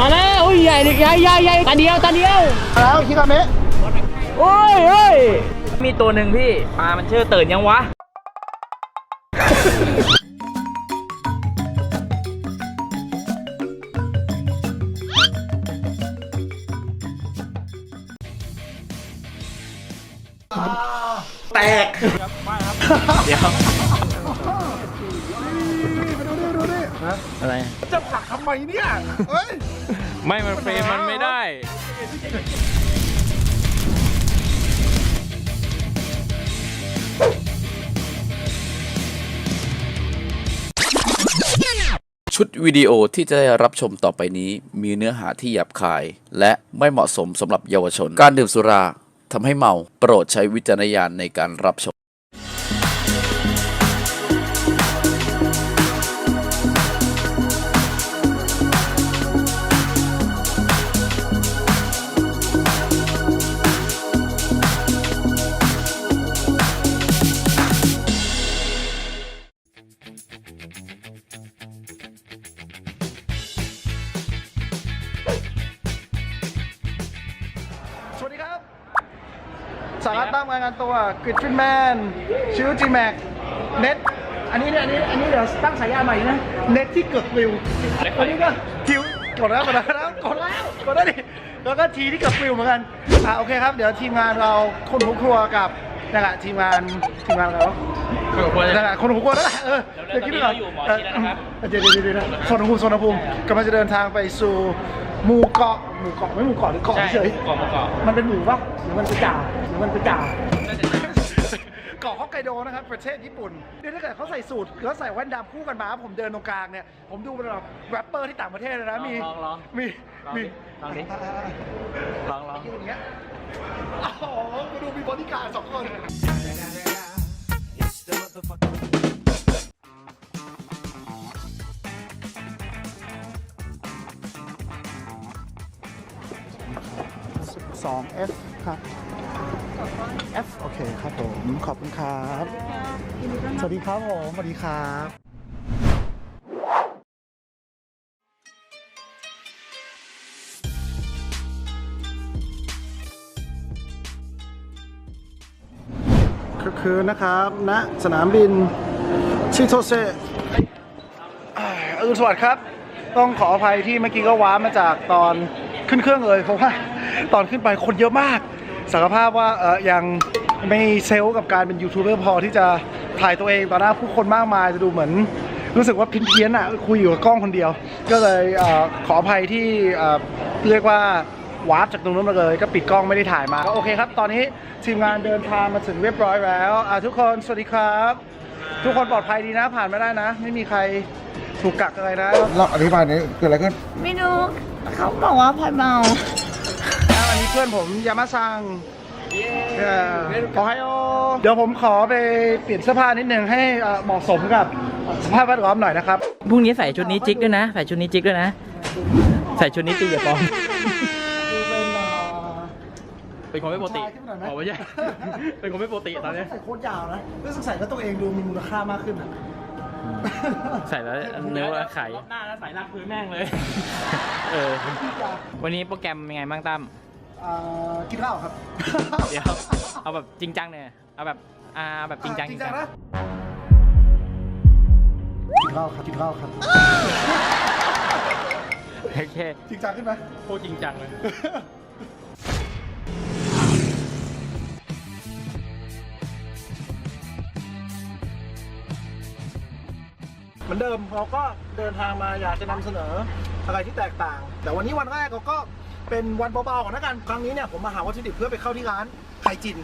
มาแล้วอุ้ยใหญ่ดิใหญ่ใหญ่ใหญ่ตาเดียวตาเดียวแล้วคิกาเมะโอ้ยเฮ้ยมีตัวหนึ่งพี่ปลามันชื่อตื่นยังวะแตกเดี๋ยว อะไร จะผลักทำไมเนี่ยเฮ้ย ไม่มันเฟรมมันไม่ได้ ชุดวิดีโอที่จะได้รับชมต่อไปนี้ มีเนื้อหาที่หยาบคาย และไม่เหมาะสมสำหรับเยาวชน การดื่มสุราทำให้เมา โปรดใช้วิจารณญาณในการรับชม สวัสดีครับ สาระตั้งรายงานตัวกริดฟินแมนชิวจีแม็กเน็ตอันนี้เนี่ยอันนี้อันนี้เดี๋ยวตั้งฉายาใหม่นะเน็ตที่เกิดวิวอันนี้ก็ทิวกดแล้วกดแล้วกดแล้วกดแล้วกดแล้วดิแล้วก็ทีที่เกิดวิวเหมือนกันอะโอเคครับ เดี๋ยวทีมงานเราคนหัวครัวกับนั่นแหละทีมงานทีมงานอะไรวะคือควรนั่นแหละคนหัวครัวนั่นแหละเออแล้วเดี๋ยวคิดตอนนี้ดูก่อนเราอยู่หมอชิดแล้วนะครับเออเดี๋ยวเดี๋ยวเดี๋ยวเดี๋ยวโซนภูมิโซนภูมิกำลังจะเดินทางไปสู่ หมูเกาะหมูเกาะไม่หมูเกาะหรือเกาะเฉยเกาะหมูเกาะ มันเป็นหมูปะหรือมันเป็นจ่าหรือมันเป็นจ่า เกาะฮอกไกโดนะครับประเทศญี่ปุ่นเนี่ยถ้าเกิดเขาใส่สูตรเขาใส่แว่นดำคู่กันมา ผมเดินตรงกลางเนี่ย ผมดูเป็นแบบแรปเปอร์ที่ต่างประเทศนะมีลองลอง มีมีลองดิลองลอง อยู่างเงี้ยอ๋อมาดูมีบอดี้การ์ดสองคน 2 F ครับ F โอเคครับผม ขอบคุณครับ สวัสดีครับผม สวัสดีครับก็คือนะครับณนะสนามบินชิโตเซอรุสวัสดิ์ครับ ต้องขออภัยที่เมื่อกี้ก็ว้ามาจากตอนขึ้นเครื่องเลยเพราะว่า ตอนขึ้นไปคนเยอะมากสารภาพว่าเออยังไม่เซลล์กับการเป็นยูทูบเบอร์พอที่จะถ่ายตัวเองต่อหน้าผู้คนมากมายจะดูเหมือนรู้สึกว่าเพี้ยนๆอะคุยอยู่กับกล้องคนเดียว ก็เลยเออขออภัยที่เอ่อเรียกว่าวาร์ปจากตรงนู้นมาเลย ก็ปิดกล้องไม่ได้ถ่ายมาก็โอเคครับ ตอนนี้ทีมงานเดินทางมาถึงเรียบร้อยแล้วอะทุกคนสวัสดีครับ ทุกคนปลอดภัยดีนะผ่านไม่ได้นะ ไม่มีใครถูกกักอะไรนะเราอธิบายหนี้อยเกิดอะไรขึ้นไม่รู้เขาบอกว่าพลอยเมาอะอั นนี้เพื่อนผมยามาซังเอ่อโอไฮโอเดี๋ยวผมขอไปเปลี่ยนเสื้อผ้านิดนึงให้เอ่อเหมาะสมกับสภาพแวดล้อมหน่อยนะครับ พรุ่งนี้ใส่ชุดนี้จิกด้วยนะ ใส่ชุดนี้จิกด้วยนะ ใส่ชุดนี้ตีอย่าปลอมเป็นคนไม่ปกติชายขึ้นมาหน่อยไหมบอกว่าใช่เป็นคนไม่ปกติตอนเนี้ยใส่โค้ทยาวนะรู้สึกใส่แล้วตัวเองดูมีมูลค่ามากขึ้นอะใส่แล้วเนื้อว่าไข่หน้าแล้วใส่รักพื้นแม่งเลย เออ วันนี้โปรแกรมเป็นไงบ้างตั้ม อ่ากินเหล้าครับเดี๋ยวเอาแบบจริงจังเนี่ยเอาแบบอ่าแบบจริงจังจริงจังนะกินเหล้าครับกินเหล้าครับโอเคจริงจังขึ้นไหมโคตรจริงจังเลย เหมือนเดิมเราก็เดินทางมาอยากจะนำเสนออะไรที่แตกต่าง แต่วันนี้วันแรกเราก็ เป็นวันเบาๆก่อนนะกันครั้งนี้เนี่ยผมมาหาวัตถุดิบเพื่อไปเข้าที่ร้านไทยจิน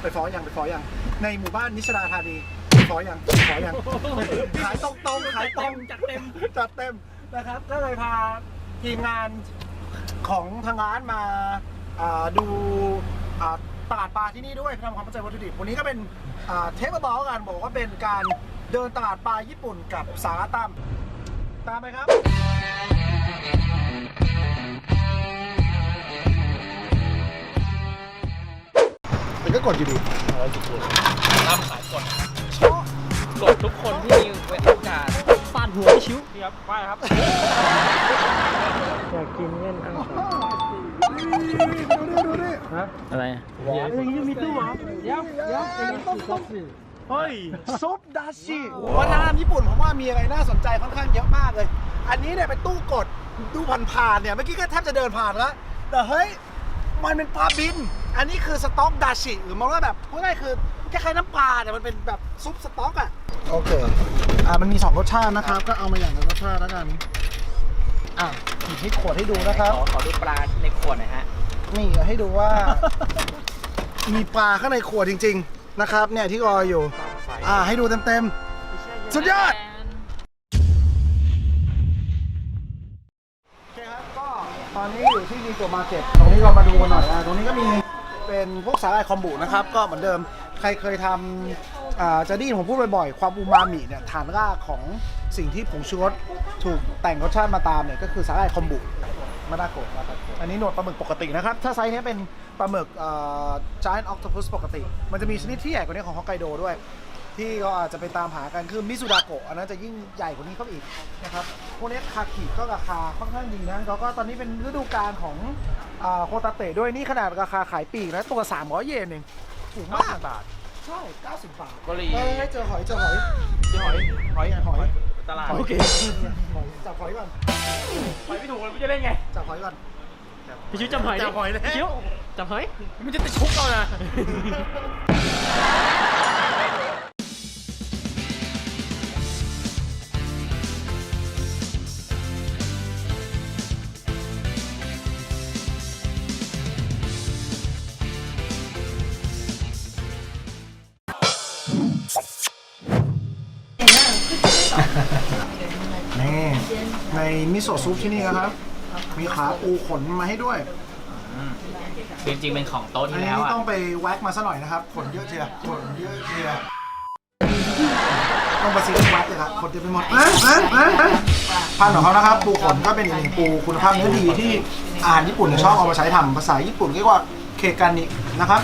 ไปฟ้อยังไปฟ้อยังในหมู่บ้านนิชดาธานีไปฟ้อยังไปฟ้อยังขายตรงๆขายตรงจัดเต็มจัดเต็มนะครับก็เลยพาทีมงานของทางร้านมาอ่าดูอ่าตลาดปลาที่นี่ด้วยทำความเข้าใจวัตถุดิบวันนี้ก็เป็นอ่าเทปเบาๆกันบอกว่าเป็นการเดินตลาดปลาญี่ปุ่นกับสาระตามตามไปครับ ก็กดอยู่ดีตั้มสายกดกดทุกคนที่มีโอกาสฟาดหัวไอ้ชิวพี่ครับว่าครับ อยากกินเล่นอังดูดิดูดิอะไรอย่างนี้มีตู้เหรอเดี๋ยวเดี๋ยวอย่างนี้ต้องต้องเฮ้ยซุปดาชิวัฒนธรรมญี่ปุ่นผมว่ามีอะไรน่าสนใจค่อนข้างเยอะมากเลย อันนี้เนี่ยเป็นตู้กดดูผ่านๆเนี่ยเมื่อกี้ก็แทบจะเดินผ่านแล้วแต่เฮ้ย มันเป็นปลาบิน อันนี้คือสต๊อกดาชิหรือมันว่าแบบพูดง่ายๆคือคล้ายๆน้ำปลาแต่มันเป็นแบบซุปสต๊อกอะ โอเค อ่ามันมีสองรสชาตินะครับ ก็เอามาอย่างละรสชาติแล้วกัน อะหยิบให้ขวดให้ดูนะครับ ขอขอดูปลาในขวดหน่อยฮะ นี่ให้ดูว่า มีปลาข้างในขวดจริง ๆ นะครับ เนี่ยที่รออยู่ อ่าให้ดูเต็มๆ สุดยอด ตอนนี้อยู่ที่ดีตัวมาเก็ตตรงนี้เรามาดูกันหน่อยอะตรงนี้ก็มีเป็นพวกสาหร่ายคอมบุนะครับ ก็เหมือนเดิมใครเคยทำอ่าจะได้ยินผมพูดบ่อยๆ ความอูมามิเนี่ยฐานรากของสิ่งที่ผงชูรสถูกแต่งรสชาติมาตามเนี่ยก็คือสาหร่ายคอมบุมาดาโกะอันนี้หนวดปลาหมึกปกตินะครับ ถ้าไซส์นี้เป็นปลาหมึกเอ่อ giant octopus ปกติ มันจะมีชนิดที่ใหญ่กว่านี้ของฮอกไกโดด้วย ที่เราอาจจะไปตามหากันคือมิซูดาโกะอันนั้นจะยิ่งใหญ่กว่านี้เข้าไปอีกนะครับพวกนี้คากิก็ราคาค่อนข้างดีนะแล้วก็ตอนนี้เป็นฤดูกาลของอ่าโคตาเตะด้วยนี่ขนาดราคาขายปลีกนะตัว300 เยนเองถูกมากบาทใช่ 90 บาทก็รีเฮ้ยเจอหอยเจอหอยเจอหอยหอยอะหอยตลาดโอเคหอยจับหอยก่อนไปไม่ถูกมันจะเล่นไงจับหอยก่อนพี่ชิวจำหอยดิจับหอยเลยพี่ชิวจำหอยมันจะติดชุกเอานะ มิโซะซุปที่นี่นะครับ มีขาปูขนมาให้ด้วยจริงๆเป็นของโต๊ะอันที่นี้แล้วอะ ต้องไปแว็กมาซะหน่อยนะครับ ขนเยอะเชียวขนเยอะเชียวต้องไปซื้อที่วัดเลยครับขนเต็มไปหมดอะอะอะอะพันธุ์ของเขานะครับ ปูขนก็เป็นอีกหนึ่งปูคุณภาพเนื้อดีที่อาหารญี่ปุ่นเนี่ยชอบเอามาใช้ทำภาษาญี่ปุ่นเรียกว่าเคกานินะครับ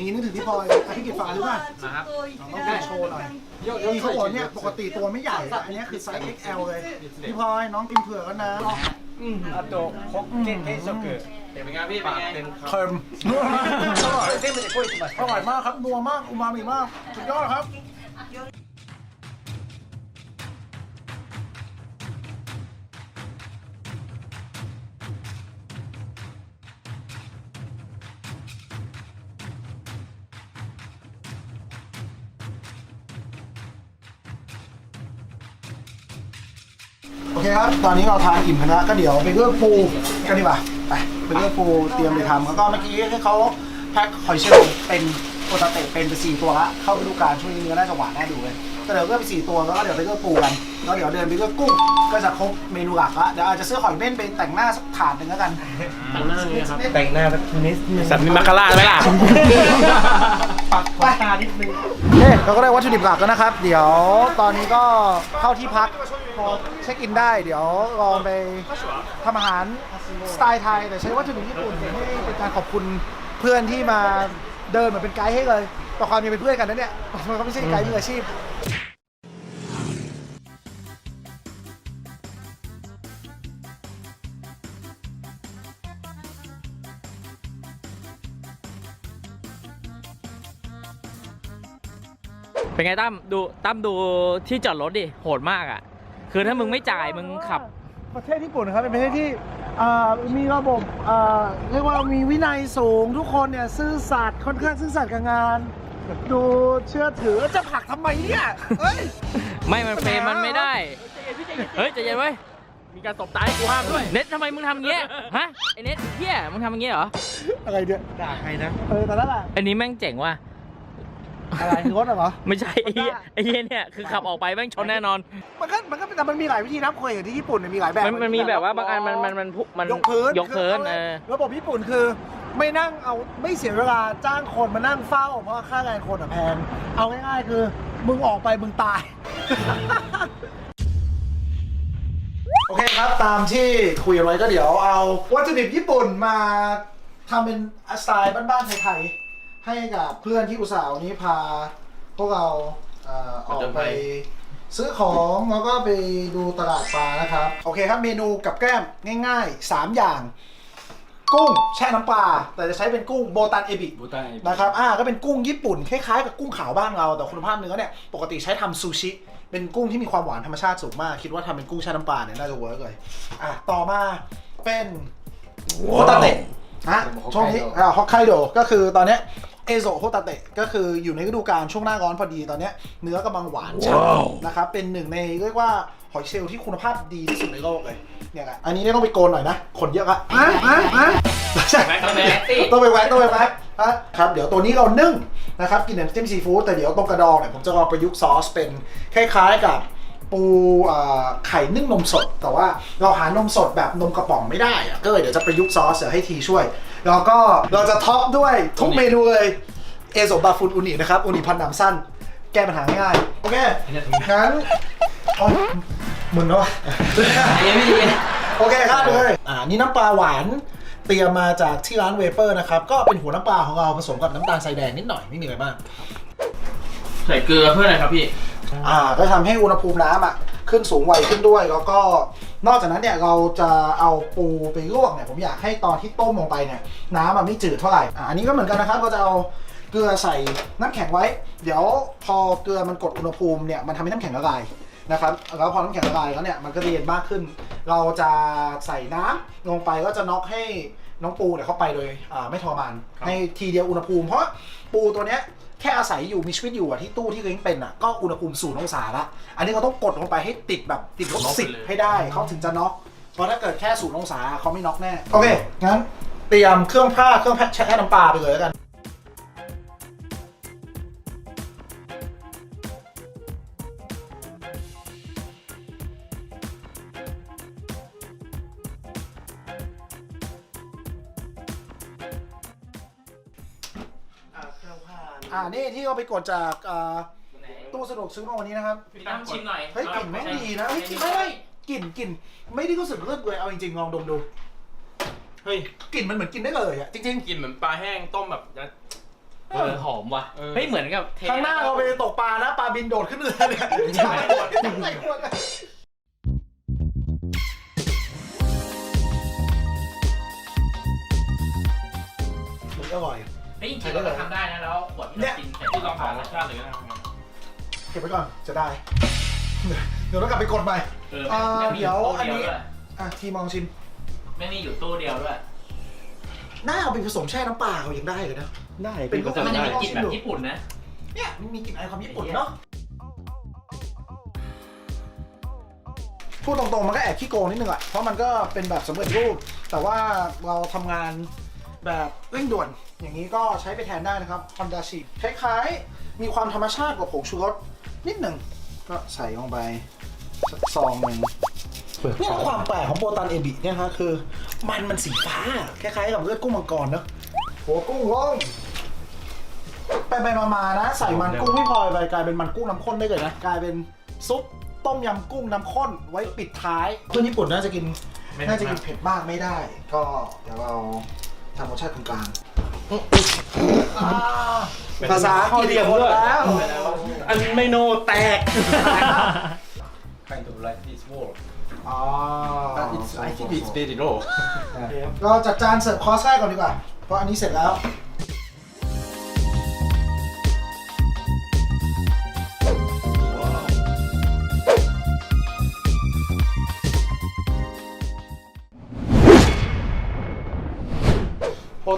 ก็โอเคนี่นึกถึงที่พลอยอธิกิจฝากด้วย นะครับ ต้องกินโชว์หน่อยมีเขาบอกเนี่ยปกติตัวไม่ใหญ่อะอันนี้คือไซส์ XL เลย พี่พลอยน้องกินเผือกกันนะ あとホッケ定食เป็นไงพี่เป็นไง เคิร์มอร่อยเส้นมันจะกล้วยอร่อยมากครับ นัวมาก อูมามิมาก สุดยอดครับ เคครับ ตอนนี้เราทานอิ่มกันแล้วก็เดี๋ยวไปเลือกปูกันดีกว่า ไปไปเลือกปูเตรียมไปทำแล้วก็เมื่อกี้ให้เขาแพ็คหอยเชลล์เป็นโอตาเตะเป็นไปสี่ตัวละเข้าฤดูกาลช่วงนี้เนื้อน่าจะหวานน่าดูเลยก็เดี๋ยวเลือกไปสี่ตัวแล้วก็เดี๋ยวไปเลือกปูกันแล้วเดี๋ยวเดินไปเลือกกุ้งก็จะครบเมนูหลักละเดี๋ยวอาจจะซื้อหอยเม่นไปแต่งหน้าสักถาดหนึ่งแล้วกัน แต่งหน้าเลยครับแต่งหน้าสักนิดนึง สัตว์มีมัคคาราชไหมล่ะ ปัดขนตานิดนึงโอเคเราก็ได้วัตถุดิบหลักแล้วนะครับ เดี๋ยวตอนนี้ก็เข้าที่พักพอเช็คอินได้ เดี๋ยวลองไปทำอาหารสไตล์ไทย แต่ใช้วัตถุดิบญี่ปุ่นให้เป็นการขอบคุณเพื่อนที่มาเดินเหมือนเป็นไกด์ให้เลยต่อความยังเป็นเพื่อนกันนะเนี่ยมันก็ไม่ใช่ไกด์มืออาชีพ เป็นไงตั้มดูตั้มดูที่จอดรถดิโหดมากอะ คือถ้ามึงไม่จ่ายมึงขับ ประเทศญี่ปุ่นนะครับเป็นประเทศที่อ่ามีระบบอ่าเรียกว่ามีวินัยสูงทุกคนเนี่ยซื่อสัตย์ค่อนข้างซื่อสัตย์กับงาน ดูเชื่อถือจะผลักทำไมเนี่ยเฮ้ย ไม่มันเฟรมมันไม่ได้ เฮ้ยใจเย็นไว้ยมีการตบตายกูห้ามด้วย เน็ตทำไมมึงทำอย่างเงี้ย ฮะไอเน็ตเฮียมึงทำอย่างเงี้ยเหรอ อะไรเนี่ยด่าใครนะ เออแต่นั่นแหละอันนี้แม่งเจ๋งว่ะ อะไรคือรถเหรอ ไม่ใช่ไอ้เหี้ยไอ้เหี้ยเนี่ยคือขับออกไปแม่งชนแน่นอน มันก็มันก็แต่มันมีหลายวิธีนะเคยเห็นที่ญี่ปุ่นเนี่ยมีหลายแบบมันมันมีแบบว่าบางอันมันมันมันพุมันยกพื้นยกพื้นคือเออระบบญี่ปุ่นคือ ไม่นั่งเอาไม่เสียเวลาจ้างคนมานั่งเฝ้า เพราะว่าค่าแรงคนอะแพงเอาง่ายๆคือมึงออกไปมึงตาย โอเคครับตามที่คุยกันไว้ก็เดี๋ยวเอาวัตถุดิบญี่ปุ่นมาทำเป็นสไตล์บ้านๆไทยๆ ให้กับเพื่อนที่อุตส่าห์วันนี้พา พวกเราเอ่อออกไป ซื้อของแล้วก็ไปดูตลาดปลานะครับ โอเคครับเมนูกับแกล้มง่าย ๆ 3 อย่าง กุ้งแช่น้ำปลาแต่จะใช้เป็นกุ้งโบตันเอบิ บูตานะครับ อ่า ก็เป็นกุ้งญี่ปุ่น คล้ายๆ กับกุ้งขาวบ้านเรา แต่คุณภาพเนื้อเนี่ย ปกติใช้ทำซูชิ เป็นกุ้งที่มีความหวานธรรมชาติสูงมาก คิดว่าทำเป็นกุ้งแช่น้ำปลาเนี่ยน่าจะเวิร์กเลย อะ ต่อมาเป็นโฮตาเตะนะช่วงนี้อ่าฮอกไกโดก็คือตอนเนี้ย เอโซโฮตาเตะก็คืออยู่ในฤดูกาลช่วงหน้าร้อนพอดีตอนเนี้ยเนื้อกำลังหวานฉ่ำนะครับเป็นหนึ่งในเรียกว่าหอยเชลล์ที่คุณภาพดีที่สุดในโลกเลยเนี่ยครับอันนี้เนี่ยต้องไปโกนหน่อยนะขนเยอะอะอะอะอะใช่แม็กซ์ต้องแม็กซ์สิต้องไปแว็กต้องไปแว็กครับเดี๋ยวตัวนี้เรานึ่งนะครับกินกับน้ำจิ้มซีฟู้ดแต่เดี๋ยวตรงกระดองเนี่ยผมจะเอาประยุกต์ซอสเป็นคล้ายๆกับปูอ่าไข่นึ่งนมสด แต่ว่าเราหานมสดแบบนมกระป๋องไม่ได้อะก็เลยเดี๋ยวจะประยุกต์ซอสเดี๋ยวให้ทีช่วย แล้วก็เราจะท็อปด้วยทุกเมนูเลย เอโซบาฟุนอุนินะครับ อุนิพันหนำสั้น แก้ปัญหาง่ายๆโอเค งั้นอ๋อมึงแล้ววะยังไม่ดีโอเคครับเลย อ่า นี่น้ำปลาหวาน เตรียมมาจากที่ร้านเวเปอร์นะครับ ก็เป็นหัวน้ำปลาของเราผสมกับน้ำตาลทรายแดงนิดหน่อย ไม่มีอะไรมาก ใส่เกลือเพื่ออะไรครับพี่ อ่า ก็ทำให้อุณหภูมิน้ำอะ ขึ้นสูงไวขึ้นด้วย แล้วก็นอกจากนั้นเนี่ยเราจะเอาปูไปลวกเนี่ยผมอยากให้ตอนที่ต้มลงไปเนี่ยน้ำมันไม่จืดเท่าไหร่อ่าอันนี้ก็เหมือนกันนะครับเราจะเอาเกลือใส่น้ำแข็งไว้ เดี๋ยวพอเกลือมันกดอุณหภูมิเนี่ยมันทำให้น้ำแข็งละลายนะครับแล้วพอน้ำแข็งละลายแล้วเนี่ยมันก็จะเย็นมากขึ้น เราจะใส่น้ำลงไปก็จะน็อกให้น้องปูเนี่ยเข้าไปโดยอ่าไม่ทรมานให้ทีเดียวอุณหภูมิ เพราะปูตัวเนี้ย แค่อาศัยอยู่มีชีวิตอยู่อะที่ตู้ที่เล้งเป็นอะก็อุณหภูมิศูนย์องศาละอันนี้เขาต้องกดลงไปให้ติดแบบติดลบน็อกไปสิบเลย ให้ได้เขาถึงจะน็อกเพราะถ้าเกิดแค่ศูนย์องศาเขาไม่น็อกแน่โอเคงั้นเตรียมเครื่องผ้าเครื่องแช่น้ำปลาไปเลยแล้วกัน นี่ที่เราไปกดจากอ่าตู้สะดวกซื้อมาวันนี้นะครับ พี่ตั้มชิมหน่อยเฮ้ยกลิ่นไม่งดีนะเฮ้ยกลิ่นไม่ไม่กลิ่นกลิ่นไม่ได้รู้สึกเลือดเลยเอาจริงๆลองดมดูเฮ้ยกลิ่นมันเหมือนกินได้เลยอะจริงกลินเหมือนปลาแห้งต้มแบบยัดเออหอมว่ะ เออ เฮ้ยเหมือนกับเทๆข้างหน้าเราไปตกปลานะปลาบินโดดขึ้นเรือเนี่ยใช่ใส่ขวดอะมันอร่อย เฮ้ยจริงๆเราทำได้นะแล้วขวดที่เรากินเสร็จที่ลองหารสชาติเลยนะครับเก็บไว้ก่อนจะได้ เดี๋ยวเรากลับไปกดใหม่เอออ่าไม่มีเดี๋ยวตู้อันนี้เดียวด้วยอะทีมองชิมไม่มีอยู่ตู้เดียวด้วยน่าเอาไปผสมแช่น้ำปลาเขายังได้เลยนะได้เป็นพวกมันจะได้มีกลิ่นแบบญี่ปุ่นนะเนี่ยมันมีกลิ่นไอความญี่ปุ่นเนาะพูดตรงๆมันก็แอบขี้โกงนิดนึงอะเพราะมันก็เป็นแบบสำเร็จรูป แต่ว่าเราทำงานแบบเร่งด่วน อย่างนี้ก็ใช้ไปแทนได้นะครับ Honda s h i คล้ายๆ มีความธรรมชาติกว่าผงชูรสนิดหนึ่ง ก็ใส่ลงไปสักซองหนึ่งเนี่ยความแปลกของโบตันเอบิเนี่ยครับคือ มันมันสีฟ้า คล้ายๆกับเลือดกุ้งมังกรเนอะหัวกุ้งล่องไปไปมามานะ ใส่มันกุ้งไม่พอไปกลายเป็นมันกุ้งน้ำข้นได้เลยนะกลายเป็นซุปต้มยำกุ้งน้ำข้นไว้ปิดท้ายเพื่อนญี่ปุ่นน่าจะกินน่าจะกินเผ็ดมากไม่ได้ ก็เดี๋ยวเราทำรสชาติกลางๆ อ่าภาษาอังกฤษคนแล้ว อันไม่โนแตก kind of like this wall อ๋อ but it's I think it's very low เราจัดจานเสิร์ฟคอร์สแรกก่อนดีกว่า เพราะอันนี้เสร็จแล้ว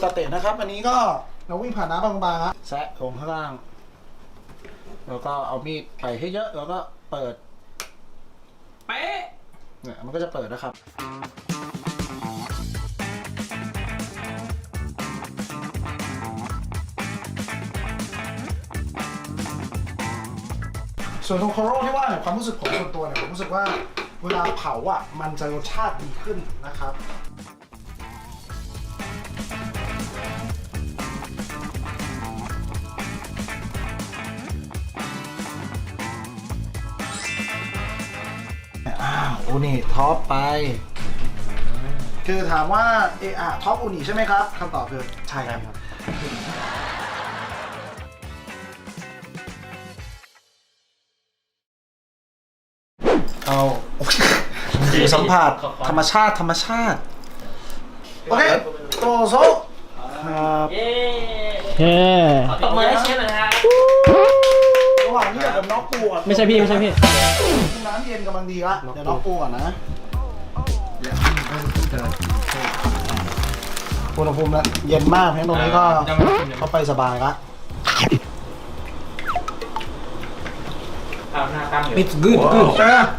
ตาเตะนะครับ อันนี้ก็เราวิ่งผ่านน้ำบางๆฮะแซะลงข้างล่าง แล้วก็เอามีดไปให้เยอะ แล้วก็เปิด เป๊ะ เนี่ยมันก็จะเปิดนะครับ ส่วนตรงโคโรที่ว่าเนี่ยความรู้สึกผมส่วนตัวเนี่ยผมรู้สึกว่าเวลาเผาอะมันจะรสชาติดีขึ้นนะครับ นีท็อปไป คือถามว่าเออะท็อปอูนิใช่ไหมครับคำตอบคือใช่ครับ เอาสัมผัสธรรมชาติธรรมชาติ โอเคโตโซครับ เย้ตบมือให้เชฟหน่อยนรับ หว่างนี้เดี๋ยวน็อกปูก่อนไม่ใช่พี่ไม่ใช่พี่น้ำเย็นกำลังดีละเดี๋ยวน็อกปูก่อนนะอุณหภูมินะเย็นมากเพราะฉะนั้นตรงนี้ก็เข้าไปสบายละเอาหน้าตั้งอยู่ It's good, good.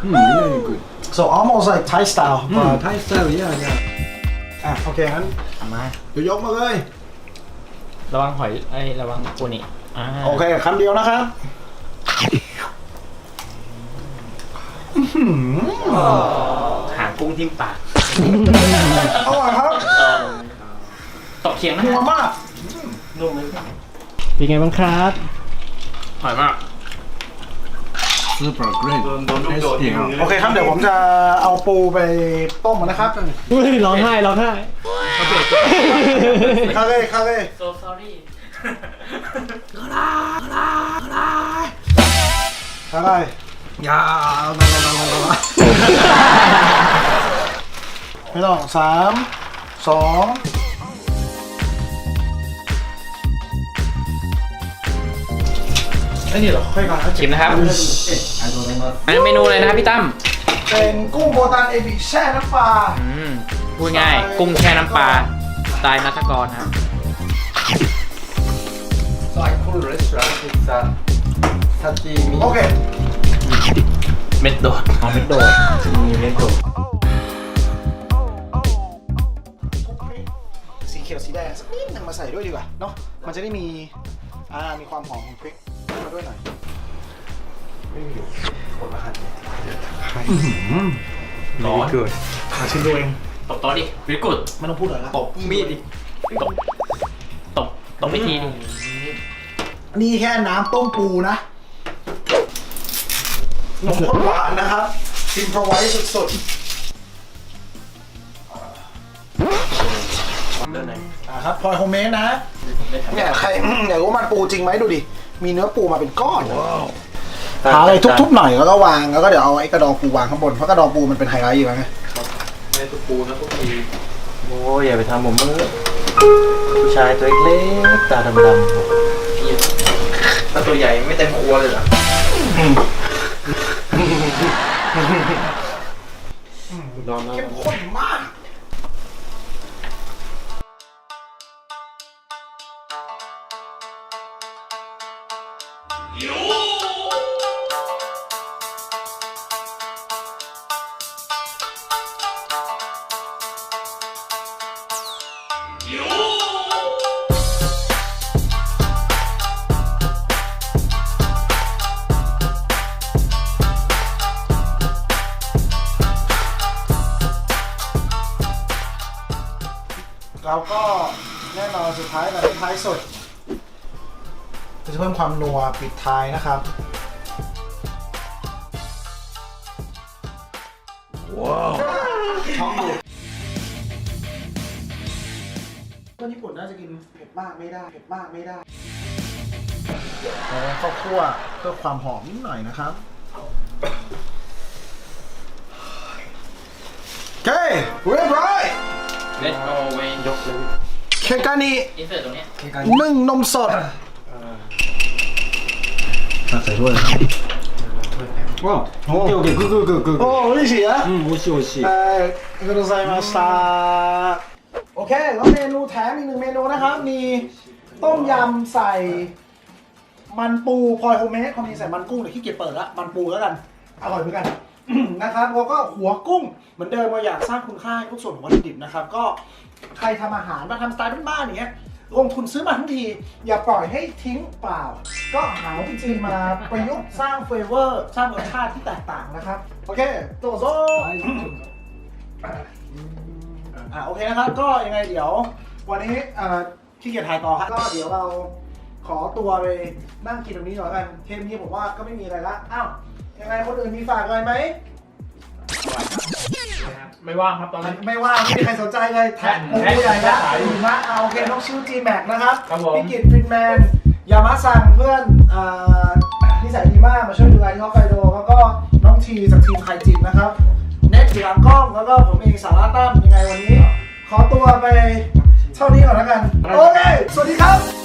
Mm, really good. so almost like Thai style Mm, but Thai style, yeah, yeah. อะโอเคงั้นมา เดี๋ยวยกมาเลย ระวังหอยไอ้ยระวังปูนี่อ่าโอเคคำเดียวนะครับ หางกุ้งทิ่มปากอร่อยครับตบเคียงนะนัวฮะมากเป็นไงบ้างครับหอยมาก Super great. โดนโดนลูกโดดทีนึงโอเคครับ เดี๋ยวผมจะเอาปูไปต้มนะครับอุ้ยร้องไห้ร้องไห้คาเร่คาเร่ so sorry คาเร่ยา ไม่ต้องสามสองไอ้นี่เหรอค่อยมาชิมนะครับ อันนี้เมนูเลยนะครับพี่ตั้มเป็นกุ้งโบตันเอบิแช่น้ำปลาอืมพูดง่ายกุ้งแช่น้ำปลาสไตล์นัทกรครับ So I call restaurant, it's uh, sashimi. โอเคเม็ดโดดอ๋อเม็ดโดดมีเม็ดโดดสีเขียวสีแดงสักนิดหนึงมาใส่ด้วยดีกว่าเนาะมันจะได้มีอ่ามีความหอมของพริกมาด้วยหน่อยไม่มีคนละหันร้อนมาชิมดูเองตบโต๊ะดิวิกุดไม่ต้องพูดเลยละตบมีดดิตบตบตบไปทีดินี่แค่น้ำต้มปูนะ นมข้นหวานนะครับชิมพรไว้สุดๆอ่าครับพลอยโฮมเมดนะเนี่ยใครอยากรู้ว่ามันปูจริงไหมดูดิ มีเนื้อปูมาเป็นก้อนหาอะไรทุบๆหน่อยแล้วก็วางแล้วก็เดี๋ยวเอาไอ้กระดองปูวางข้างบนเพราะกระดองปูมันเป็นไฮไลท์อยู่แล้วไงในตุ๊กปูนะทุกทีโอ้ยอย่าไปทำผมมือผู้ชายตัวเล็กๆตาดำถ้าตัวใหญ่ไม่เต็มครัวเลยเหรอ เข้มข้นมาก แล้วก็แน่นอนสุดท้ายแต่ไม่ท้ายสุดจะเพิ่มความนัวปิดท้ายนะครับ ว้าวท้องดูคนญี่ปุ่นน่าจะกินเผ็ดมากไม่ได้เผ็ดมากไม่ได้แล้วข้าวคั่วเพื่อความหอมนิดหน่อยนะครับโอเคเรียบร้อย เลตโอเวนยกเลย เคกานิ อินเสิร์ตตรงเนี้ย นึ่งนมสดใส่ถ้วย Wow. Okay, okay, good, good, good, good. โอ้ยเสีย Mm, oshi, oshi. เอ่อくださいましたโอเค แล้วเมนูแถมอีกหนึ่งเมนูนะครับ มีต้มยำใส่ มันปูพลอยโฮมเมดความจริงใส่มันกุ้งเดี๋ยวขี้เกียจเปิดละมันปูแล้วกัน อร่อยเหมือนกัน นะครับแล้วก็หัวกุ้งเหมือนเดิมเราอยากสร้างคุณค่าให้ทุกส่วนของวัตถุดิบนะครับก็ใครทำอาหารมาทำสไตล์บ้านๆอย่างเงี้ยลงทุนซื้อมาทั้งที อย่าปล่อยให้ทิ้งเปล่า ก็หาวิธีมาประยุกต์สร้างเฟเวอร์ สร้างรสชาติที่แตกต่างนะครับ โอเคโตโซอ่าโอเคนะครับ ก็ยังไงเดี๋ยว วันนี้เอ่อขี้เกียจถ่ายต่อครับก็เดี๋ยวเราขอตัวไปนั่งกินตรงนี้ก่อนกันเทปนี้ผมว่าก็ไม่มีอะไรละอ้าว ยังไงคนอื่นมีฝากอะไรไหมไม่ว่างครับตอนนี้ ไม่ว่าไม่มีใครสนใจเลยแท็กโอ้ใหญ่ละดีมากเอาโอเคน้องชื่อ G Max นะครับครับผม พี่กิตฟินแมนยามาซังเพื่อนอ่านิสัยดีมากมาช่วยดูแลที่ฮอกไกโดแล้วก็น้ององทีจากทีมไคจินนะครับ เน็ตอยู่หลังกล้องแล้วก็ผมเองสาระตั้มยังไงวันนี้ ขอตัวไปเท่านี้ก่อนแล้วกัน โอเค สวัสดีครับ